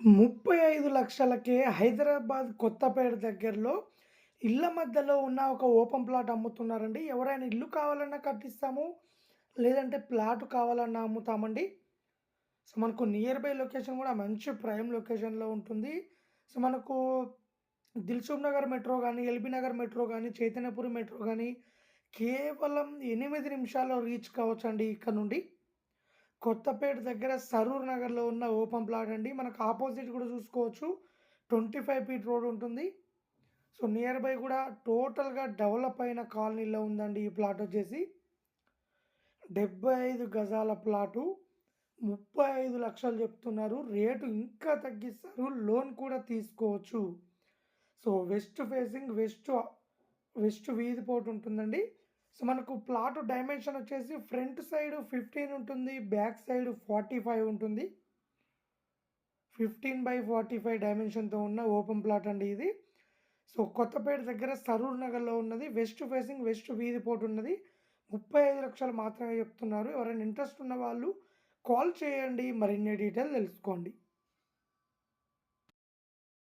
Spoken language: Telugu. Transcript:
ముప్పై ఐదు లక్షలకే హైదరాబాద్ కొత్తపేట దగ్గరలో ఇళ్ళ మధ్యలో ఉన్న ఒక ఓపెన్ ప్లాట్ అమ్ముతున్నారండి. ఎవరైనా ఇల్లు కావాలన్నా కట్టిస్తాము. లేదంటే ప్లాట్ కావాలన్నా అమ్ముతామండి. సో, మనకు నియర్ బై లొకేషన్ కూడా మంచి ప్రైమ్ లొకేషన్‌లో ఉంటుంది. సో, మనకు దిల్సుఖ్ నగర్ మెట్రో కానీ ఎల్బీ నగర్ మెట్రో కానీ చైతన్యపురి మెట్రో కానీ కేవలం ఎనిమిది నిమిషాల్లో రీచ్ కావచ్చండి ఇక్కడ నుండి. కొత్తపేట దగ్గర సరూర్ నగర్‌లో ఉన్న ఓపెన్ ప్లాట్ అండి. మనకు ఆపోజిట్ కూడా చూసుకోవచ్చు. 25 ఫీట్ రోడ్ ఉంటుంది. సో, నియర్ బై కూడా టోటల్‌గా డెవలప్ అయిన కాలనీలో ఉందండి ఈ ప్లాట్ వచ్చేసి. 75 గజాల ప్లాటు. 35,00,000 చెప్తున్నారు. రేటు ఇంకా తగ్గిస్తారు. లోన్ కూడా తీసుకోవచ్చు. So, west facing west west వీధి పోటు ఉంటుందండి. సో, మనకు ప్లాట్ డైమెన్షన్ వచ్చేసి ఫ్రంట్ సైడ్ 15 ఉంటుంది. బ్యాక్ సైడ్ 45 ఉంటుంది. 15/45 డైమెన్షన్‌తో ఉన్న ఓపెన్ ప్లాట్ అండి ఇది. సో, కొత్తపేట దగ్గర సరూర్ నగర్‌లో ఉన్నది. వెస్ట్ ఫేసింగ్ వెస్ట్ వీధి పోటు ఉన్నది. 35,00,000 మాత్రమే చెప్తున్నారు. ఎవరైనా ఇంట్రెస్ట్ ఉన్న వాళ్ళు కాల్ చేయండి. మరిన్ని డీటెయిల్ తెలుసుకోండి.